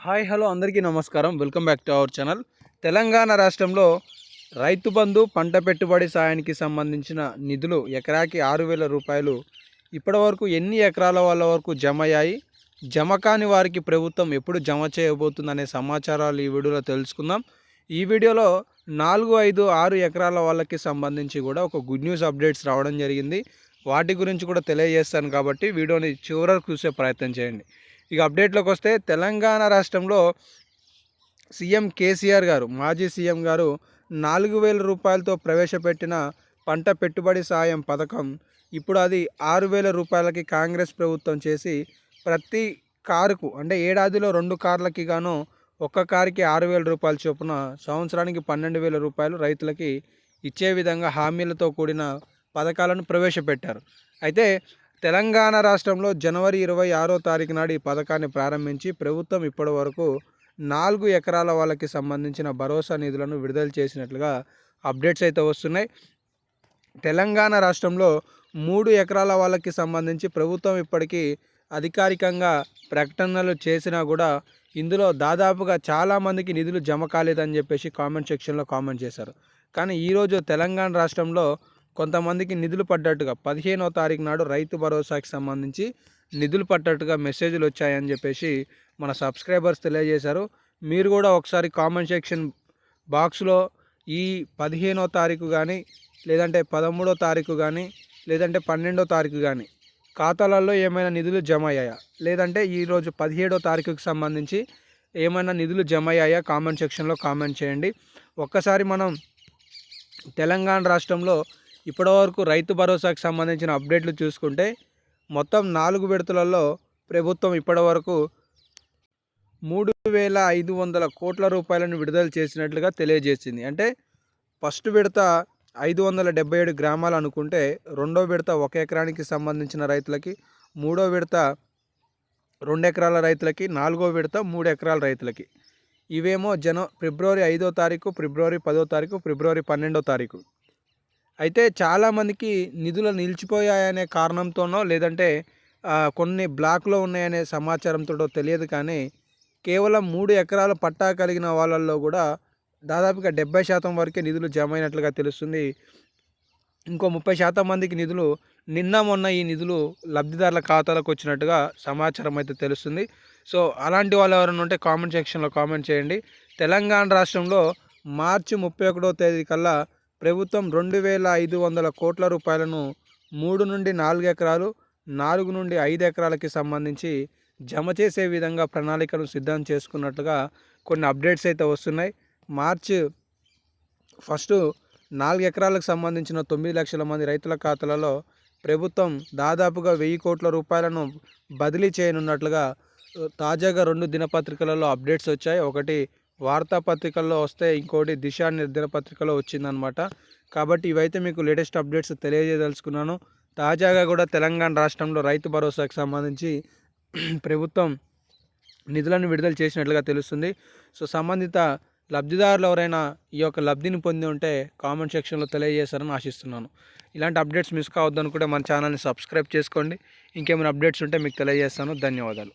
Hi hello అందరికీ నమస్కారం. Welcome back to our channel. Telangana రాష్ట్రంలో రైతు బంధు పంట పెట్టుబడి సాయానికి సంబంధించిన నిధులు ఎకరాకి ఆరు వేల రూపాయలు ఇప్పటివరకు ఎన్ని ఎకరాల వాళ్ళ వరకు జమ అయ్యాయి? జమ కాని వారికి ప్రభుత్వం ఎప్పుడు జమ చేయబోతుందనే సమాచారాలు ఈ వీడియోలో తెలుసుకుందాం. ఈ వీడియోలో నాలుగు ఐదు ఆరు ఎకరాల వాళ్ళకి సంబంధించి కూడా ఒక గుడ్ న్యూస్ అప్డేట్స్ రావడం జరిగింది. వాటి గురించి కూడా తెలియజేస్తాను కాబట్టి వీడియోని చివరకు చూసే ప్రయత్నం చేయండి. ఇక అప్డేట్లోకి వస్తే తెలంగాణ రాష్ట్రంలో సీఎం కేసీఆర్ గారు మాజీ సీఎం గారు నాలుగు వేల రూపాయలతో ప్రవేశపెట్టిన పంట పెట్టుబడి సాయం పథకం ఇప్పుడు అది ఆరు వేల రూపాయలకి కాంగ్రెస్ ప్రభుత్వం చేసి ప్రతి కారుకు అంటే ఏడాదిలో రెండు కార్లకి గాను ఒక్క కారుకి ఆరు వేల రూపాయల చొప్పున సంవత్సరానికి పన్నెండు వేల రూపాయలు రైతులకి ఇచ్చే విధంగా హామీలతో కూడిన పథకాలను ప్రవేశపెట్టారు. అయితే తెలంగాణ రాష్ట్రంలో జనవరి ఇరవై ఆరో తారీఖు నాడు ఈ పథకాన్ని ప్రారంభించి ప్రభుత్వం ఇప్పటి వరకు నాలుగు ఎకరాల వాళ్ళకి సంబంధించిన భరోసా నిధులను విడుదల చేసినట్లుగా అప్డేట్స్ అయితే వస్తున్నాయి. తెలంగాణ రాష్ట్రంలో మూడు ఎకరాల వాళ్ళకి సంబంధించి ప్రభుత్వం ఇప్పటికీ అధికారికంగా ప్రకటనలు చేసినా కూడా ఇందులో దాదాపుగా చాలామందికి నిధులు జమ కాలేదని చెప్పేసి కామెంట్ సెక్షన్లో కామెంట్ చేశారు. కానీ ఈరోజు తెలంగాణ రాష్ట్రంలో కొంతమందికి నిధులు పడ్డట్టుగా పదిహేనో తారీఖు నాడు రైతు భరోసాకి సంబంధించి నిధులు పడ్డట్టుగా మెసేజ్లు వచ్చాయని చెప్పేసి మన సబ్స్క్రైబర్స్ తెలియజేశారు. మీరు కూడా ఒకసారి కామెంట్ సెక్షన్ బాక్స్లో ఈ పదిహేనో తారీఖు కానీ లేదంటే పదమూడో తారీఖు కానీ లేదంటే పన్నెండో తారీఖు కానీ ఖాతాలలో ఏమైనా నిధులు జమ అయ్యాయా లేదంటే ఈరోజు పదిహేడో తారీఖుకి సంబంధించి ఏమైనా నిధులు జమ అయ్యాయా కామెంట్ సెక్షన్లో కామెంట్ చేయండి. ఒక్కసారి మనం తెలంగాణ రాష్ట్రంలో ఇప్పటివరకు రైతు భరోసాకు సంబంధించిన అప్డేట్లు చూసుకుంటే మొత్తం నాలుగు విడతలలో ప్రభుత్వం ఇప్పటివరకు మూడు వేల ఐదు వందల కోట్ల రూపాయలను విడుదల చేసినట్లుగా తెలియజేసింది. అంటే ఫస్ట్ విడత ఐదు వందల డెబ్బై ఏడు గ్రామాలు అనుకుంటే రెండో విడత ఒక ఎకరానికి సంబంధించిన రైతులకి మూడో విడత రెండు ఎకరాల రైతులకి నాలుగో విడత మూడు ఎకరాల రైతులకి. ఇవేమో జన ఫిబ్రవరి ఐదో తారీఖు ఫిబ్రవరి పదో తారీఖు ఫిబ్రవరి పన్నెండో తారీఖు. అయితే చాలామందికి నిధులు నిలిచిపోయాయనే కారణంతోనో లేదంటే కొన్ని బ్లాక్లో ఉన్నాయనే సమాచారంతో తెలియదు కానీ కేవలం మూడు ఎకరాల పట్టా కలిగిన వాళ్ళల్లో కూడా దాదాపుగా డెబ్బై శాతం వరకే నిధులు జమ అయినట్లుగా తెలుస్తుంది. ఇంకో ముప్పై శాతం మందికి నిధులు నిన్న మొన్న ఈ నిధులు లబ్ధిదారుల ఖాతాలకు వచ్చినట్టుగా సమాచారం అయితే తెలుస్తుంది. సో అలాంటి వాళ్ళు ఎవరైనా ఉంటే కామెంట్ సెక్షన్లో కామెంట్ చేయండి. తెలంగాణ రాష్ట్రంలో మార్చి ముప్పై ఒకటో తేదీ కల్లా ప్రభుత్వం రెండు వేల ఐదు వందల కోట్ల రూపాయలను మూడు నుండి నాలుగు ఎకరాలు నాలుగు నుండి ఐదు ఎకరాలకి సంబంధించి జమ చేసే విధంగా ప్రణాళికను సిద్ధం చేసుకున్నట్లుగా కొన్ని అప్డేట్స్ అయితే వస్తున్నాయి. మార్చ్ ఫస్ట్ నాలుగు ఎకరాలకు సంబంధించిన తొమ్మిది లక్షల మంది రైతుల ఖాతాలలో ప్రభుత్వం దాదాపుగా వెయ్యి కోట్ల రూపాయలను బదిలీ చేయనున్నట్లుగా తాజాగా రెండు దినపత్రికలలో అప్డేట్స్ వచ్చాయి. ఒకటి వార్తాపత్రికల్లో వస్తే ఇంకోటి దిశ దినపత్రికలో వచ్చిందనమాట కాబట్టి ఇవైతే మీకు లేటెస్ట్ అప్డేట్స్ తెలియజేయదలుచుకున్నాను. తాజాగా కూడా తెలంగాణ రాష్ట్రంలో రైతు భరోసాకు సంబంధించి ప్రభుత్వం నిధులను విడుదల చేసినట్లుగా తెలుస్తుంది. సో సంబంధిత లబ్ధిదారులు ఎవరైనా ఈ యొక్క లబ్ధిని పొంది ఉంటే కామెంట్ సెక్షన్లో తెలియజేస్తారని ఆశిస్తున్నాను. ఇలాంటి అప్డేట్స్ మిస్ కావద్దు అనుకుంటే మన ఛానల్ని సబ్స్క్రైబ్ చేసుకోండి. ఇంకేమైనా అప్డేట్స్ ఉంటే మీకు తెలియజేస్తాను. ధన్యవాదాలు.